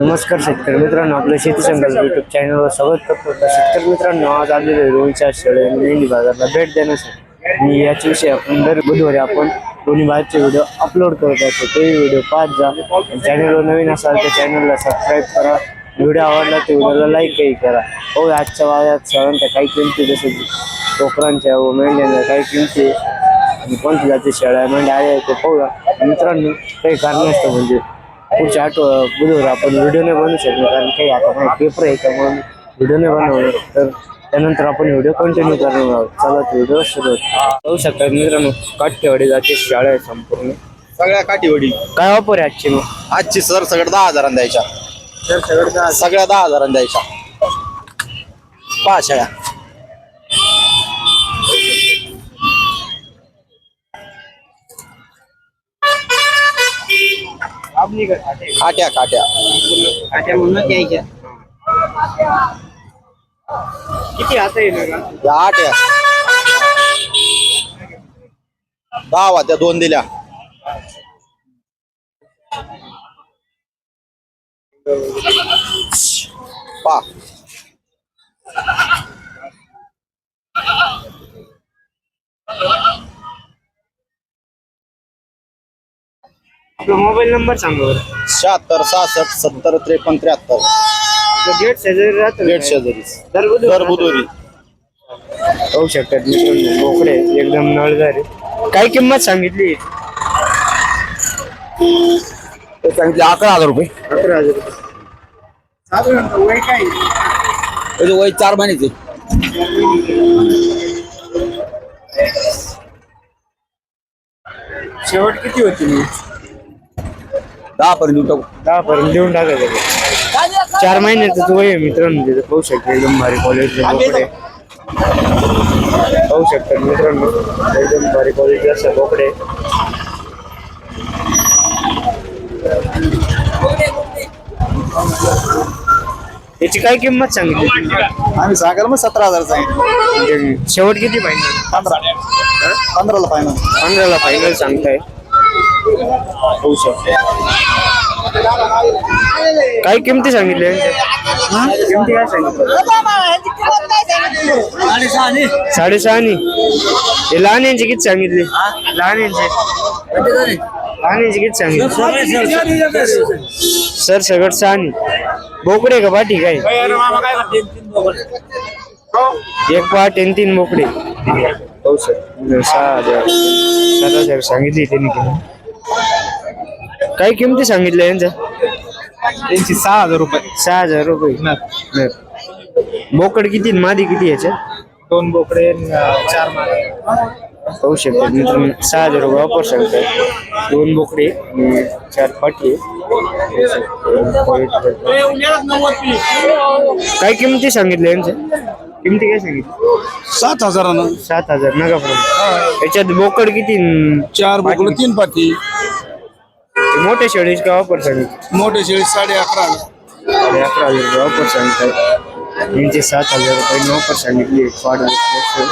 नमस्कार शेतकरी मित्रांनो आपलं शेती संघाला युट्यूब चॅनलवर स्वागत करतो. तर शेतकरी मित्रांनो आज आलेले आहे रोहितच्या शेळे मेंढी बाजारला भेट देण्यासाठी. आणि याच्याविषयी आपण दर बुधवारी आपण दोन्ही बाहेरचे व्हिडिओ अपलोड करत असतो. ते व्हिडिओ पाहत जा. चॅनलवर नवीन असाल तर चॅनलला सबस्क्राईब करा. व्हिडिओ आवडला तर व्हिडिओला लाईकही करा. हो आजच्या वाजात सगळ्यांच्या काही किमती जसं कोकरांच्या व मेंढ्यांच्या काही किमती आणि कोणत्या जाती शेळ्या मेंढ्या आल्या ते पाहूया. मित्रांनो काही कारण असतं म्हणजे पुढच्या आठव बुधवार आपण व्हिडिओ नाही बनवू शकलो कारण काही आता नाही पेपर आहे त्यामुळे व्हिडिओ नाही बनवलं तर त्यानंतर आपण व्हिडिओ कंटिन्यू करणार आहोत. चला व्हिडिओ सुरू होऊ शकता मित्रांनो काठेवाडी जाते शाळा आहे संपूर्ण. सगळ्या काठीवडी. काय वापर आहे आजची मग? आजची सर सगळं दहा हजारांना द्यायच्या. सगळ्या दहा हजारांना. द्यायच्या. पाच शेळ्या आपली काट्या. काट्या काट्या. म्हणून द्यायच्या किती आता येणार या आठ या. दहा वाट्या दोन दिल्या. पा. आपला मोबाईल नंबर सांगा बरं. शहात्तर सहासष्ट सत्तर त्रेपन्न त्र्याहत्तर. आपलं गेट शेजारी राहतं गेट शेजारी दर बुधवारी होऊ शकतात मित्रांनो बोकडे एकदम नळदारे काय किंमत सांगितली? सांगितले अकरा हजार रुपये. अकरा हजार रुपये. वय काय त्याचे वय चार महिन्याचे शेवट किती होती? मी दहा पर्यंत देऊ टाकू दहा पर्यंत देऊन टाकायचं चार महिन्याचं वय आहे मित्रांनो तिथं. पाहू शकता एकदम भारी क्वालिटी बोकडे पाहू शकता मित्रांनो. एकदम भारी क्वालिटी असं बोकडे याची काय किंमत सांगितली? आम्ही सांगायला मग सतरा हजार सांगितलं शेवट किती पाहिजे पंधरा. पंधराला फायनल पंधराला फायनल सांगताय. होऊ शकते. काय किमती सांगितले? किमती काय सांगितलं? साडेसहा नी हे लहान यांची किती सांगितली? लहान यांचे. लहान यांची किती सांगितली? सर सगळं सहा नी बोकडे का पाठी काय? एक पाठ आणि तीन बोकडे. हो सर. सहा हजार. सात हजार सांगितली त्यांनी. काय किमती सांगितल्या यांच्या? त्यांची सहा हजार रुपये. सहा हजार रुपये. बर. बोकड किती आणि मादी किती याच्यात? दोन बोकडे चार पाहू शकतो मित्रांनो सहा हजार रुपये वापर सांगतात दोन बोकडे आणि चार पाठी काय किमती सांगितल्या यांच्या? किमती काय सांगितली सात हजारानं. सात हजार नगापर्यंत याच्यात बोकड किती चार बोकडे तीन पाठी मोठ्या शेळीचे काय वापर सांगितले मोठे शेळी साडे अकरा साडे अकरा हजार रुपये वापर सांगतात यांचे सात हजार रुपये वापर सांगितली. शकतो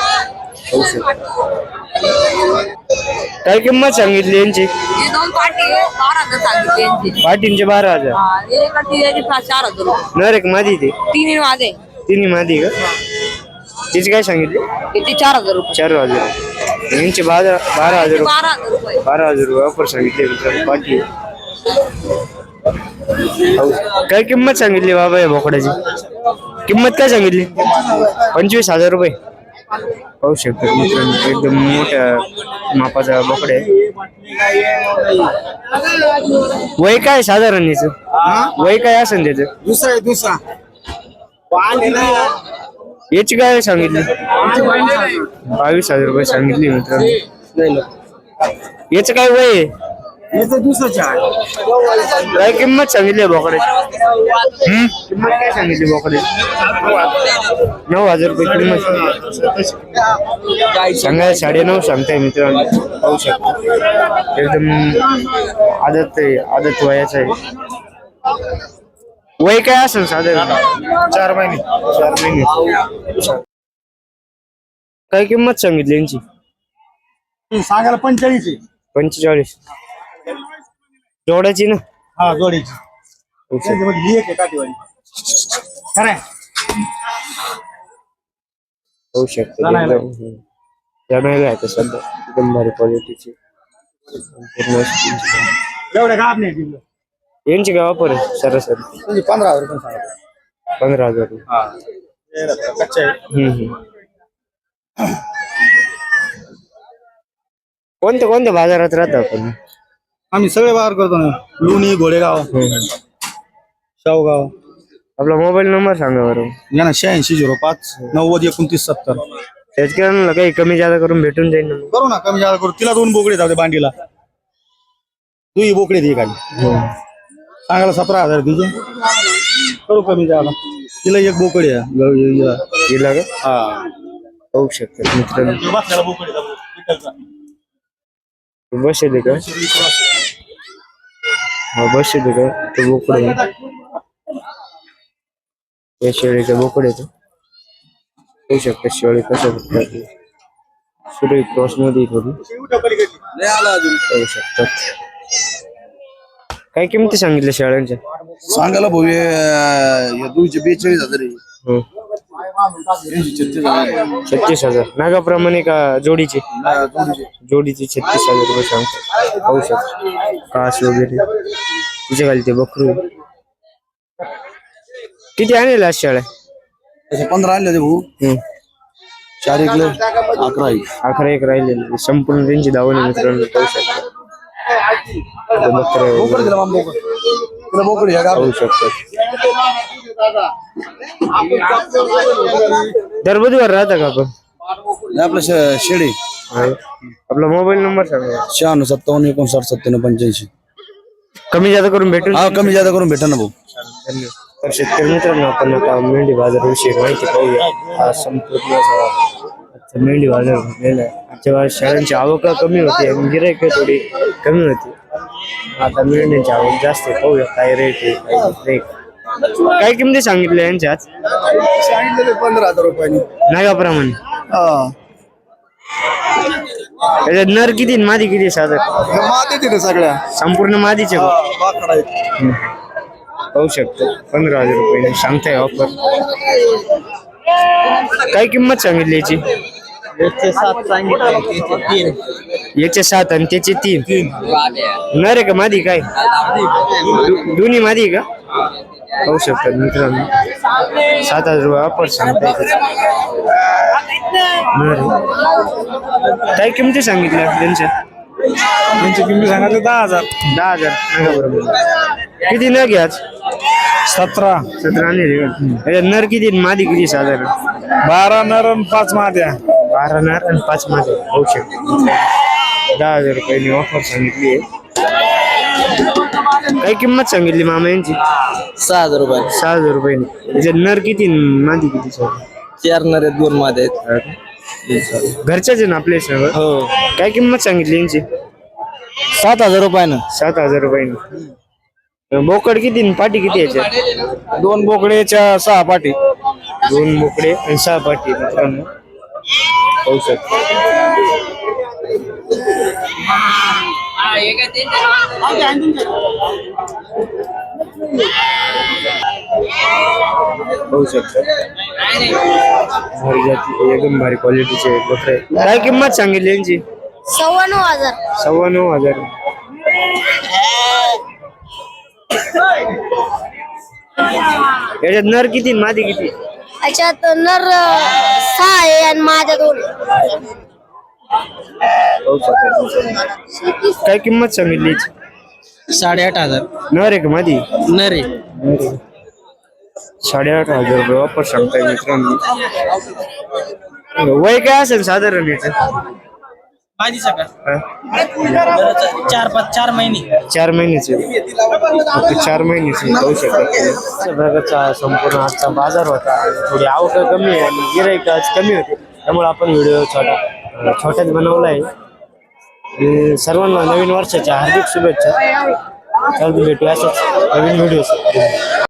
काय किंमत सांगितली यांची? हे दोन पाटी आहे, बारा हजार सांगितले यांचे. पाटींचे बारा हजार. हा, एका टिळ्याचे पाच- चार हजार रुपये. नर एक मादी ते. तिन्ही माझे तिन्ही मादी का? तिची काय सांगितली? ते चार हजार रुपये. चार हजार. यांचे बारा बारा हजार रुपये. बारा हजार रुपये. बारा हजार रुपये वापर सांगितले मित्रांनो हो. काय किंमत सांगितली बाबा या बोकडाची किंमत काय सांगितली? पंचवीस हजार रुपये. पाहू शकतो मित्रांनो एकदम मोठ्या मापाचा बोकडे आहे. वय काय साधारण याचं? वय काय असेल त्याचं? दुसरा दुसरा. याची काय सांगितली? बावीस हजार रुपये सांगितली मित्रांनो. याचं काय वय आहे? काय किंमत सांगितली आहे किंमत काय सांगितली बोकडे नऊ हजार रुपये किंमत. सांगाय साडे नऊ सांगताय मित्रांनो. पाहू शकतो. एकदम आदत आहे आदत वयाचा आहे. वय काय असेल साधारण? चार महिने. चार महिने. काय किंमत सांगितली यांची? सांगायला पंचेचाळीस आहे. पंचेचाळीस. जोडाची ना? हा जोडीची. होऊ शकतं. त्याच्यामध्ये ही एक आहे काठीवाली खरं आहे? होऊ शकते. नाही आहे सध्या. एकदम भारी क्वालिटीची. एवढ्या गाब नाही दिलं यांची काय वापर आहे? सरासरी. म्हणजे पंधरा हजार रुपये सांगा. पंधरा हजार. रुपये. हा. हे रस्ता कच्चा आहे. हम्म, हम्म. कोणत्या कोणत्या बाजारात राहता आपण? आम्ही सगळे बाहेर करतो ना. लोणी घोडेगाव. शावगाव आपला मोबाईल नंबर सांगा बरं. या ना शहाऐंशी झिरो पाच नव्वद एकोणतीस सत्तर. शेतकऱ्यांना काही कमी जादा करून भेटून जाईल ना मग. करू ना कमी जादा करू. तिला दोन बोकडे जाऊ दे बांडीला. दुई बोकडे दे खाली. हम्म. सांगायला सतरा हजार तुझे करू कमी जादा तिला एक बोकडे आहे. ग- का हा होऊ शकतात मित्रांनो बसल्याला बोकडे जाऊ. विठ्ठलचा. बसेल का हा बसेल का ते बोकडे या शेळीचे बोकडे तो होऊ शकतं शेळी कसं भेटतात सुरळीत क्रॉसमध्ये थोडी होऊ शकतात काय किमती सांगितल्या शेळ्यांच्या सांगायला भाऊ हे दुईशे बेचाळीस हजार आहे. हं. छत्तीस हजार. छत्तीस हजार नागाप्रमाणे का जोडीचे दोनशे. जोडीचे छत्तीस हजार रुपये सांगतो होऊ शकतो कास वगैरे तिच्या खाली ते बकरू किती आणले आज शेळ्या तसे पंधरा आणले होते भाऊ हं. चार एकले अकरा आहे. अकरा एक राहिलेले संपूर्ण त्यांची धावणे मित्रांनो पाहू शकता बोकड दिला माम बोकड तिला बोकड आहे, गाभ. पाहू शकतात दर बुधवार राहता का आपण आपलं शे- शेडे आहे. आपला मोबाईल नंबर सांगा शहाण्णव सत्तावन्न एकोणसाठ सत्त्याण्णव पंच्याऐंशी कमी जादा करून भेटून हा कमी जादा करून भेटा ना भाऊ धन्यवाद. तर शेतकरी मित्रांनो आपण आता मेंढी बाजाराविषयी माहिती पाहूया हा संपूर्ण असा मेंढी बाजार भरलेला आहे आजच्या वेळेस शेळ्यांची आवक कमी होती आणि गिराईक थोडी कमी होती. आता मेंढ्यांची आवक जास्त आहे. पाहूया काय रेट आहे काय रेट काय किमती सांगितल्या यांच्या आज? सांगितलं पंधरा हजार रुपयांनी. नागाप्रमाणे. त्याच्यात नर किती आणि मादी किती साधारण? माते तिथे सगळ्या. संपूर्ण मादीचे बाकडा आहेत. पाहू शकतो. पंधरा हजार रुपये सांगताय ऑफर काय किंमत सांगितली याची? याचे सात आणि त्याचे तीन. नर आहे का मादी काय? दोन्ही मादी आहे का? पाहू शकतात मित्रांनो. सात हजार रुपये नर. आहे. काय किमती सांगितल्या त्यांच्या? त्यांची किंमत सांगितलं दहा हजार. दहा हजार. नका बरोबर किती न घ्याच सतरा. सतरा नाही रे त्याच्यात नर किती आणि मादी किती साधारण? बारा नर आणि पाच माद्या. बारा नर आणि पाच मादी होऊ शकते. दहा हजार रुपयांनी ऑफर सांगितली आहे. काय किंमत सांगितली मामा यांची? सहा हजार रुपये. सहा हजार रुपयांनी त्याच्यात नर किती मादी किती साधारण चार नर आहेत दोन मध्ये आहेत. घरच्याच आहे ना आपले सगळं? हो. काय किंमत सांगितली यांची? सात हजार रुपयानं सात हजार रुपयांनी बोकड किती आणि पाटी किती याच्यात दोन बोकडेच्या सहा पाटी. दोन बोकडे आणि सहा पाटी मित्रांनो. पाहू शकतो. एकदम भारी क्वालिटीचे बकरे. काय किंमत सांगितली यांची? सव्वा नऊ हजार. सव्वा नऊ हजार. याच्यात नर किती आणि मादी किती? याच्यात नर सहा आहे आणि माझ्या दोन. काय किंमत सांगितली साडेआठ हजार. नर आहे का मादी नर आहे साडेआठ हजार रुपये वापर सांगताय मित्रांनो. वय काय असेल साधारण याचं? माझी सका हा? चार पाच चार महिने. चार महिन्याचे फक्त चार महिन्याचे पाहू शकतात अशा प्रकारचा संपूर्ण आजचा बाजार होता. थोडी आवक कमी आहे आणि गिराईक आज कमी होते. त्यामुळे आपण व्हिडिओ छोटा अं, छोट्यात बनवला आहे आणि सर्वांना नवीन वर्षाच्या हार्दिक शुभेच्छा. चालतं भेटू अशाच नवीन व्हिडिओ